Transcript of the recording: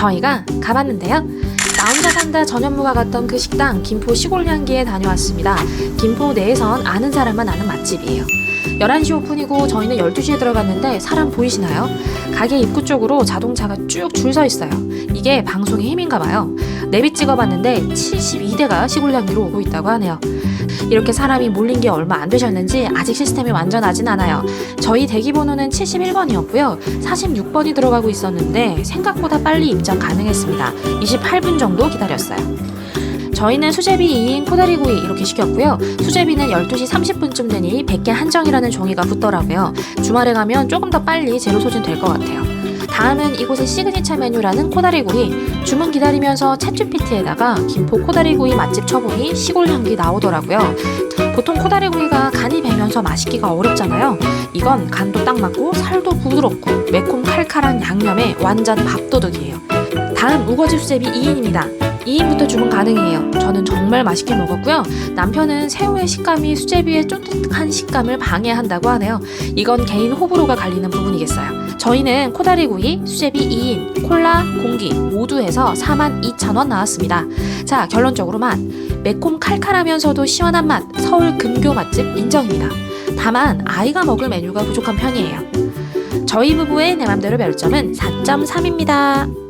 저희가 가봤는데요. 나 혼자 산다 전현무가 갔던 그 식당 김포 시골향기에 다녀왔습니다. 김포 내에선 아는 사람만 아는 맛집이에요. 11시 오픈이고 저희는 12시에 들어갔는데 사람 보이시나요? 가게 입구 쪽으로 자동차가 쭉 줄 서 있어요. 이게 방송의 힘인가 봐요. 내비 찍어봤는데 72대가 시골향기로 오고 있다고 하네요. 이렇게 사람이 몰린 게 얼마 안 되셨는지 아직 시스템이 완전하진 않아요. 저희 대기 번호는 71번이었고요. 46번이 들어가고 있었는데 생각보다 빨리 입장 가능했습니다. 28분 정도 기다렸어요. 저희는 수제비 2인 코다리구이 이렇게 시켰고요. 수제비는 12시 30분쯤 되니 100개 한정이라는 종이가 붙더라고요. 주말에 가면 조금 더 빨리 재료 소진될 것 같아요. 다음은 이곳의 시그니처 메뉴라는 코다리구이. 주문 기다리면서 챗GPT에다가 김포 코다리구이 맛집 쳐보니 시골 향기 나오더라고요. 보통 코다리구이가 간이 배면서 맛있기가 어렵잖아요. 이건 간도 딱 맞고 살도 부드럽고 매콤 칼칼한 양념에 완전 밥도둑이에요. 다음 우거지 수제비 2인입니다. 2인부터 주문 가능해요. 저는 정말 맛있게 먹었고요. 남편은 새우의 식감이 수제비의 쫀득한 식감을 방해한다고 하네요. 이건 개인 호불호가 갈리는 부분이겠어요. 저희는 코다리 구이, 수제비 2인, 콜라, 공기 모두 해서 42,000원 나왔습니다. 자, 결론적으로만 매콤 칼칼하면서도 시원한 맛, 서울 근교 맛집 인정입니다. 다만 아이가 먹을 메뉴가 부족한 편이에요. 저희 부부의 내 맘대로 별점은 4.3입니다.